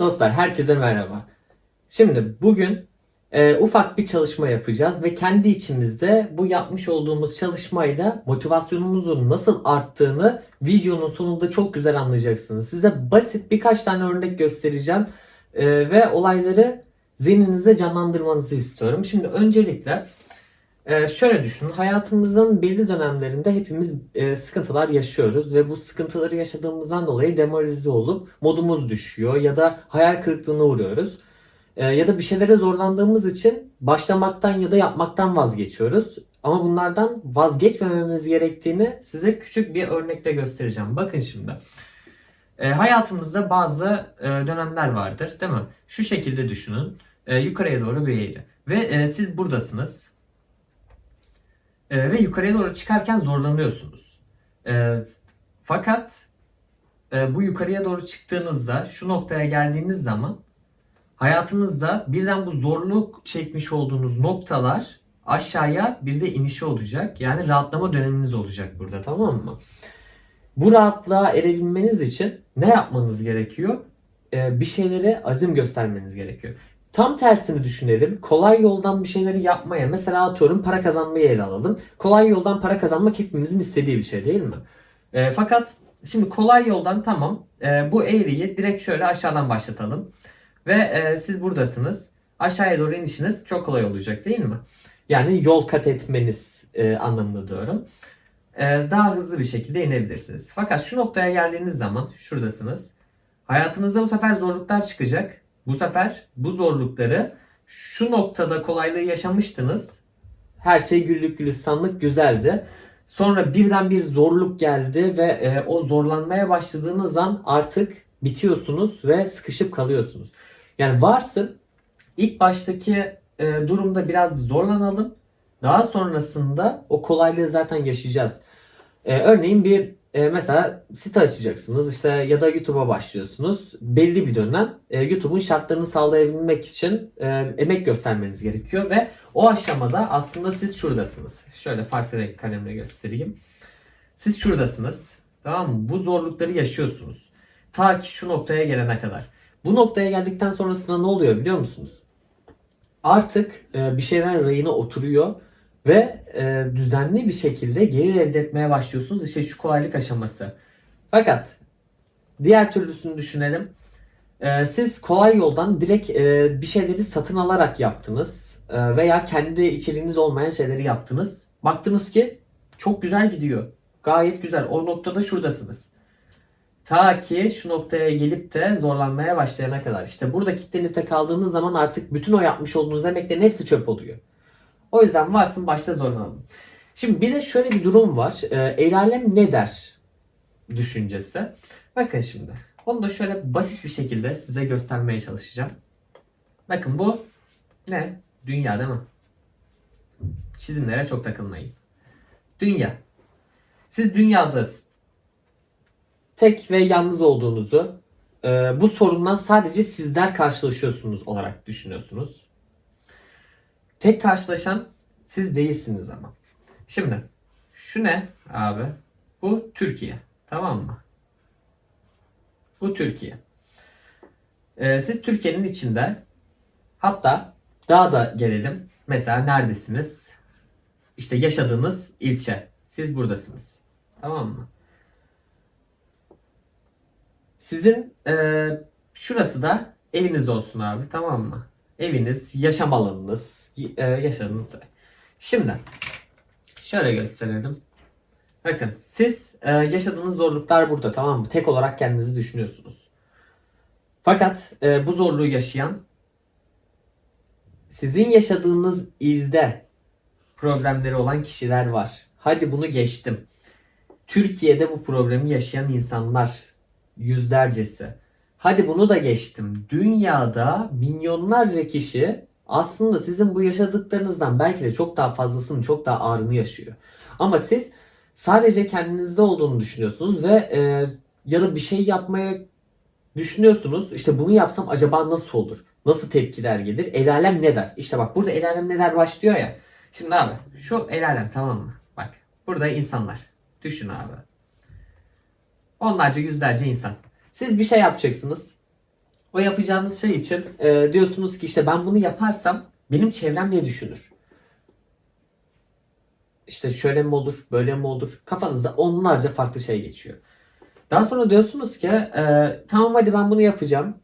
Dostlar herkese merhaba. Şimdi bugün e, ufak bir çalışma yapacağız ve kendi içimizde bu yapmış olduğumuz çalışmayla motivasyonumuzun nasıl arttığını videonun sonunda çok güzel anlayacaksınız. Size basit birkaç tane örnek göstereceğim e, ve olayları zihninizde canlandırmanızı istiyorum. Şimdi öncelikle e, şöyle düşünün. Hayatımızın belli dönemlerinde hepimiz e, sıkıntılar yaşıyoruz ve bu sıkıntıları yaşadığımızdan dolayı demoralize olup modumuz düşüyor ya da hayal kırıklığına uğruyoruz. E, ya da bir şeylere zorlandığımız için başlamaktan ya da yapmaktan vazgeçiyoruz. Ama bunlardan vazgeçmememiz gerektiğini size küçük bir örnekle göstereceğim. Bakın şimdi. E, hayatımızda bazı e, dönemler vardır değil mi? Şu şekilde düşünün. E, yukarıya doğru bir eğri. Ve e, siz buradasınız. E, ve yukarıya doğru çıkarken zorlanıyorsunuz. E, fakat e, bu yukarıya doğru çıktığınızda şu noktaya geldiğiniz zaman hayatınızda birden bu zorluk çekmiş olduğunuz noktalar aşağıya bir de inişi olacak. Yani rahatlama döneminiz olacak burada tamam mı? Bu rahatlığa erebilmeniz için ne yapmanız gerekiyor? Ee, bir şeylere azim göstermeniz gerekiyor. Tam tersini düşünelim. Kolay yoldan bir şeyleri yapmaya, mesela atıyorum para kazanmayı ele alalım. Kolay yoldan para kazanmak hepimizin istediği bir şey değil mi? Ee, fakat şimdi kolay yoldan tamam e, bu eğriyi direkt şöyle aşağıdan başlatalım. Ve e, siz buradasınız. Aşağıya doğru inişiniz çok kolay olacak değil mi? Yani yol kat etmeniz e, anlamında diyorum. E, daha hızlı bir şekilde inebilirsiniz. Fakat şu noktaya geldiğiniz zaman şuradasınız. Hayatınızda bu sefer zorluklar çıkacak. Bu sefer bu zorlukları şu noktada kolaylığı yaşamıştınız. Her şey güllük gülistanlık güzeldi. Sonra birden bir zorluk geldi ve e, o zorlanmaya başladığınız an artık bitiyorsunuz ve sıkışıp kalıyorsunuz. Yani varsın ilk baştaki e, durumda biraz zorlanalım. Daha sonrasında o kolaylığı zaten yaşayacağız. E, örneğin bir e, mesela site açacaksınız işte ya da YouTube'a başlıyorsunuz. Belli bir dönem e, YouTube'un şartlarını sağlayabilmek için e, emek göstermeniz gerekiyor ve o aşamada aslında siz şuradasınız. Şöyle farklı renk kalemle göstereyim. Siz şuradasınız. Tamam mı? Bu zorlukları yaşıyorsunuz. Ta ki şu noktaya gelene kadar. Bu noktaya geldikten sonrasında ne oluyor biliyor musunuz? Artık e, bir şeyler rayına oturuyor ve e, düzenli bir şekilde gelir elde etmeye başlıyorsunuz. İşte şu kolaylık aşaması. Fakat diğer türlüsünü düşünelim. E, siz kolay yoldan direkt e, bir şeyleri satın alarak yaptınız e, veya kendi içeriğiniz olmayan şeyleri yaptınız. Baktınız ki çok güzel gidiyor. Gayet güzel. O noktada şuradasınız. Ta ki şu noktaya gelip de zorlanmaya başlayana kadar. İşte burada kilitlenip de kaldığınız zaman artık bütün o yapmış olduğunuz emeklerin hepsi çöp oluyor. O yüzden varsın başta zorlanalım. Şimdi bir de şöyle bir durum var. Ee, el alem ne der düşüncesi. Bakın şimdi. Onu da şöyle basit bir şekilde size göstermeye çalışacağım. Bakın bu ne? Dünya değil mi? Çizimlere çok takılmayın. Dünya. Siz dünyada tek ve yalnız olduğunuzu, e, bu sorundan sadece sizler karşılaşıyorsunuz olarak düşünüyorsunuz. Tek karşılaşan siz değilsiniz ama. Şimdi şu ne abi? Bu Türkiye. Tamam mı? Bu Türkiye. Ee, siz Türkiye'nin içinde hatta daha da gelelim. Mesela neredesiniz? İşte yaşadığınız ilçe. Siz buradasınız. Tamam mı? Sizin e, şurası da eviniz olsun abi. Tamam mı? Eviniz, yaşam alanınız, e, yaşadığınız yer. Şimdi şöyle gösterelim. Bakın siz e, yaşadığınız zorluklar burada tamam mı? Tek olarak kendinizi düşünüyorsunuz. Fakat e, bu zorluğu yaşayan sizin yaşadığınız ilde problemleri olan kişiler var. Hadi bunu geçtim. Türkiye'de bu problemi yaşayan insanlar yüzlercesi. Hadi bunu da geçtim. Dünyada milyonlarca kişi aslında sizin bu yaşadıklarınızdan belki de çok daha fazlasını, çok daha ağırını yaşıyor. Ama siz sadece kendinizde olduğunu düşünüyorsunuz ve e, ya da bir şey yapmaya düşünüyorsunuz. İşte bunu yapsam acaba nasıl olur? Nasıl tepkiler gelir? El alem ne der? İşte bak burada el alem ne der başlıyor ya. Şimdi abi şu el alem tamam mı? Bak burada insanlar. Düşün abi. Onlarca yüzlerce insan. Siz bir şey yapacaksınız. O yapacağınız şey için e, diyorsunuz ki işte ben bunu yaparsam benim çevrem ne düşünür? İşte şöyle mi olur, böyle mi olur? Kafanızda onlarca farklı şey geçiyor. Daha sonra diyorsunuz ki e, tamam hadi ben bunu yapacağım.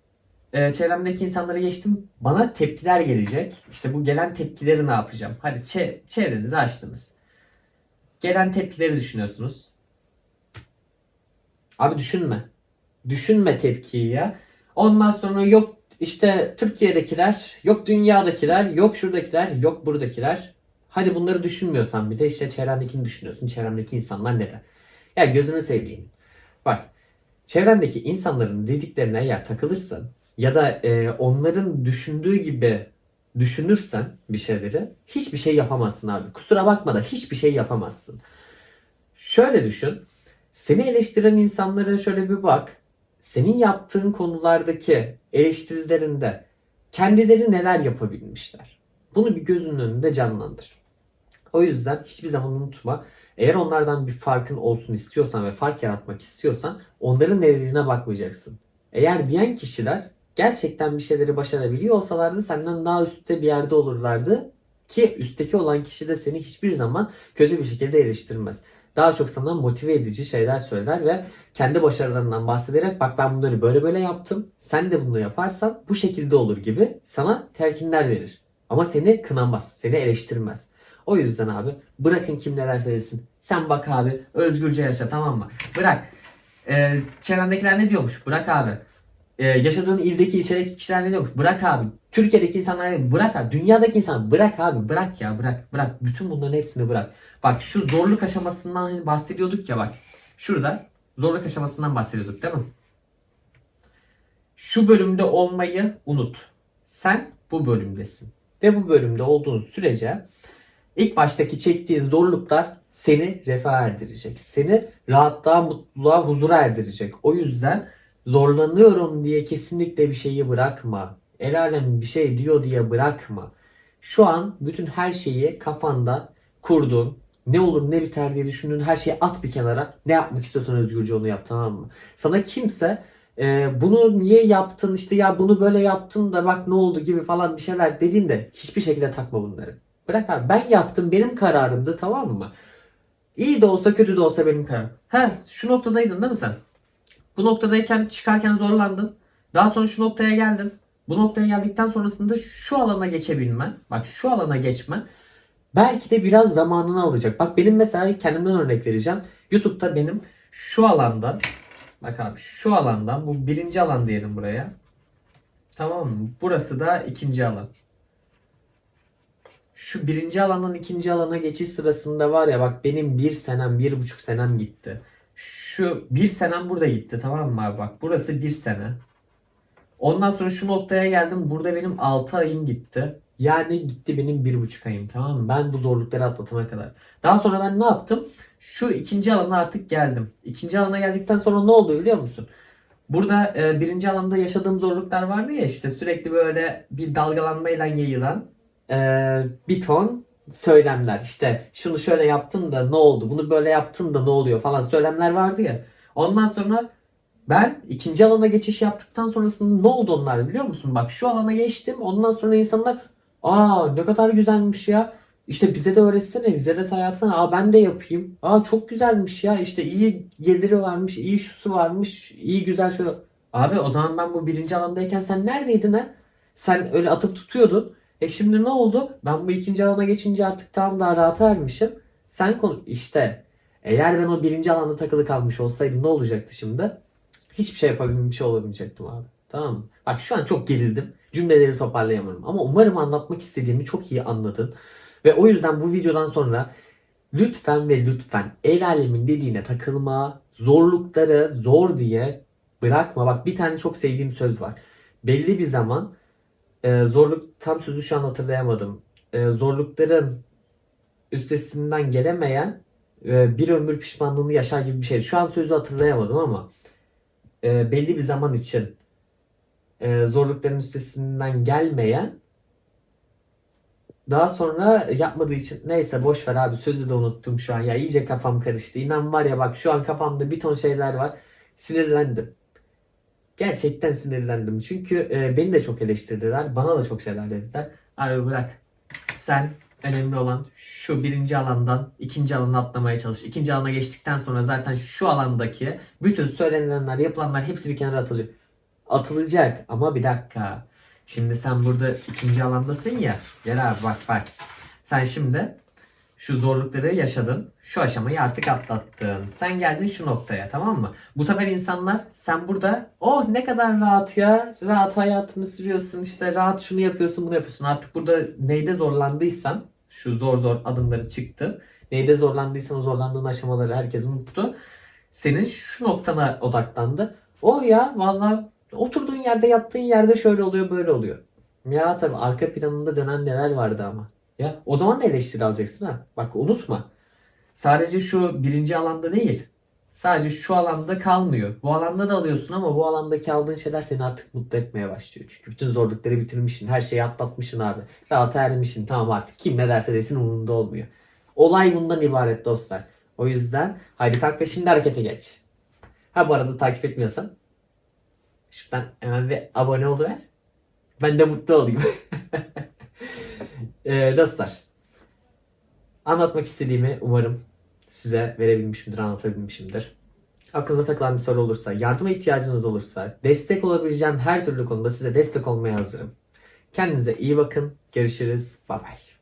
E, çevremdeki insanlara geçtim. Bana tepkiler gelecek. İşte bu gelen tepkileri ne yapacağım? Hadi çe- çevrenizi açtınız. Gelen tepkileri düşünüyorsunuz. Abi düşünme. Düşünme tepkiyi ya. Ondan sonra yok işte Türkiye'dekiler, yok dünyadakiler, yok şuradakiler, yok buradakiler. Hadi bunları düşünmüyorsan bir de işte çevrendekini düşünüyorsun. Çevrendeki insanlar ne der? Ya gözünü seveyim. Bak çevrendeki insanların dediklerine eğer takılırsan ya da e, onların düşündüğü gibi düşünürsen bir şeyleri hiçbir şey yapamazsın abi. Kusura bakma da hiçbir şey yapamazsın. Şöyle düşün. Seni eleştiren insanlara şöyle bir bak. Senin yaptığın konulardaki eleştirilerinde kendileri neler yapabilmişler. Bunu bir gözünün önünde canlandır. O yüzden hiçbir zaman unutma. Eğer onlardan bir farkın olsun istiyorsan ve fark yaratmak istiyorsan onların ne bakmayacaksın. Eğer diyen kişiler gerçekten bir şeyleri başarabiliyor olsalardı senden daha üstte bir yerde olurlardı. Ki üstteki olan kişi de seni hiçbir zaman kötü bir şekilde eleştirmez. Daha çok sana motive edici şeyler söyler ve kendi başarılarından bahsederek bak ben bunları böyle böyle yaptım. Sen de bunu yaparsan bu şekilde olur gibi sana telkinler verir. Ama seni kınamaz, seni eleştirmez. O yüzden abi bırakın kim neler söylesin. Sen bak abi özgürce yaşa tamam mı? Bırak. Ee, çevrendekiler ne diyormuş? Bırak abi. Ee, yaşadığın ildeki ilçedeki kişiler ne diyormuş? Bırak abi. Türkiye'deki insanlar ne Bırak abi. Dünyadaki insan bırak abi. Bırak ya bırak. Bırak. Bütün bunların hepsini bırak. Bak şu zorluk aşamasından bahsediyorduk ya bak. Şurada zorluk aşamasından bahsediyorduk değil mi? Şu bölümde olmayı unut. Sen bu bölümdesin. Ve bu bölümde olduğun sürece ilk baştaki çektiğin zorluklar seni refaha erdirecek. Seni rahatlığa, mutluluğa, huzura erdirecek. O yüzden zorlanıyorum diye kesinlikle bir şeyi bırakma. El alem bir şey diyor diye bırakma. Şu an bütün her şeyi kafanda kurduğun, ne olur ne biter diye düşündüğün her şeyi at bir kenara. Ne yapmak istiyorsan özgürce onu yap tamam mı? Sana kimse e, bunu niye yaptın işte ya bunu böyle yaptın da bak ne oldu gibi falan bir şeyler dediğinde hiçbir şekilde takma bunları. Bırak abi ben yaptım benim kararımdı tamam mı? İyi de olsa kötü de olsa benim kararım. He şu noktadaydın değil mi sen? Bu noktadayken çıkarken zorlandın. Daha sonra şu noktaya geldin. Bu noktaya geldikten sonrasında şu alana geçebilmen. Bak şu alana geçmen. Belki de biraz zamanını alacak. Bak benim mesela kendimden örnek vereceğim. YouTube'da benim şu alandan bak abi şu alandan bu birinci alan diyelim buraya. Tamam mı? Burası da ikinci alan. Şu birinci alandan ikinci alana geçiş sırasında var ya bak benim bir senem, bir buçuk senem gitti. Şu bir senem burada gitti tamam mı abi bak burası bir sene. Ondan sonra şu noktaya geldim burada benim 6 ayım gitti. Yani gitti benim bir buçuk ayım tamam mı? Ben bu zorlukları atlatana kadar. Daha sonra ben ne yaptım? Şu ikinci alana artık geldim. İkinci alana geldikten sonra ne oldu biliyor musun? Burada e, birinci alanda yaşadığım zorluklar vardı ya işte sürekli böyle bir dalgalanmayla yayılan e, bir ton söylemler. İşte şunu şöyle yaptın da ne oldu? Bunu böyle yaptın da ne oluyor falan söylemler vardı ya. Ondan sonra ben ikinci alana geçiş yaptıktan sonrasında ne oldu onlar biliyor musun? Bak şu alana geçtim. Ondan sonra insanlar aa ne kadar güzelmiş ya. İşte bize de öğretsene, bize de sen yapsana. Aa ben de yapayım. Aa çok güzelmiş ya. İşte iyi geliri varmış, iyi şusu varmış, iyi güzel şöyle. Abi o zaman ben bu birinci alandayken sen neredeydin ha? Sen öyle atıp tutuyordun. E şimdi ne oldu? Ben bu ikinci alana geçince artık tam daha rahat ermişim. Sen konu işte eğer ben o birinci alanda takılı kalmış olsaydım ne olacaktı şimdi? Hiçbir şey yapabilmiş olamayacaktım abi. Tamam mı? Bak şu an çok gerildim. Cümleleri toparlayamıyorum. Ama umarım anlatmak istediğimi çok iyi anladın. Ve o yüzden bu videodan sonra lütfen ve lütfen el alemin dediğine takılma, zorlukları zor diye bırakma. Bak bir tane çok sevdiğim söz var. Belli bir zaman e, zorluk tam sözü şu an hatırlayamadım. E, zorlukların üstesinden gelemeyen e, bir ömür pişmanlığını yaşar gibi bir şey. Şu an sözü hatırlayamadım ama e, belli bir zaman için e, zorlukların üstesinden gelmeyen daha sonra yapmadığı için neyse boş ver abi sözü de unuttum şu an ya iyice kafam karıştı. İnan var ya bak şu an kafamda bir ton şeyler var. Sinirlendim. Gerçekten sinirlendim. Çünkü e, beni de çok eleştirdiler. Bana da çok şeyler dediler. Abi bırak. Sen önemli olan şu birinci alandan ikinci alana atlamaya çalış. İkinci alana geçtikten sonra zaten şu alandaki bütün söylenilenler, yapılanlar hepsi bir kenara atılacak. Atılacak ama bir dakika. Şimdi sen burada ikinci alandasın ya. Gel abi bak bak. Sen şimdi şu zorlukları yaşadın. Şu aşamayı artık atlattın. Sen geldin şu noktaya tamam mı? Bu sefer insanlar sen burada oh ne kadar rahat ya. Rahat hayatını sürüyorsun işte rahat şunu yapıyorsun bunu yapıyorsun. Artık burada neyde zorlandıysan şu zor zor adımları çıktın. Neyde zorlandıysan zorlandığın aşamaları herkes unuttu. Senin şu noktana odaklandı. Oh ya vallahi oturduğun yerde yattığın yerde şöyle oluyor böyle oluyor. Ya tabii arka planında dönen neler vardı ama. Ya o zaman da eleştiri alacaksın ha. Bak unutma. Sadece şu birinci alanda değil. Sadece şu alanda kalmıyor. Bu alanda da alıyorsun ama bu alandaki aldığın şeyler seni artık mutlu etmeye başlıyor. Çünkü bütün zorlukları bitirmişsin. Her şeyi atlatmışsın abi. Rahata ermişsin. Tamam artık kim ne derse desin umurunda olmuyor. Olay bundan ibaret dostlar. O yüzden haydi kalk ve şimdi harekete geç. Ha bu arada takip etmiyorsan şuradan hemen bir abone oluver. Ben de mutlu olayım. Ee, dostlar. Anlatmak istediğimi umarım size verebilmişimdir, anlatabilmişimdir. Aklınıza takılan bir soru olursa, yardıma ihtiyacınız olursa, destek olabileceğim her türlü konuda size destek olmaya hazırım. Kendinize iyi bakın. Görüşürüz. Bye bye.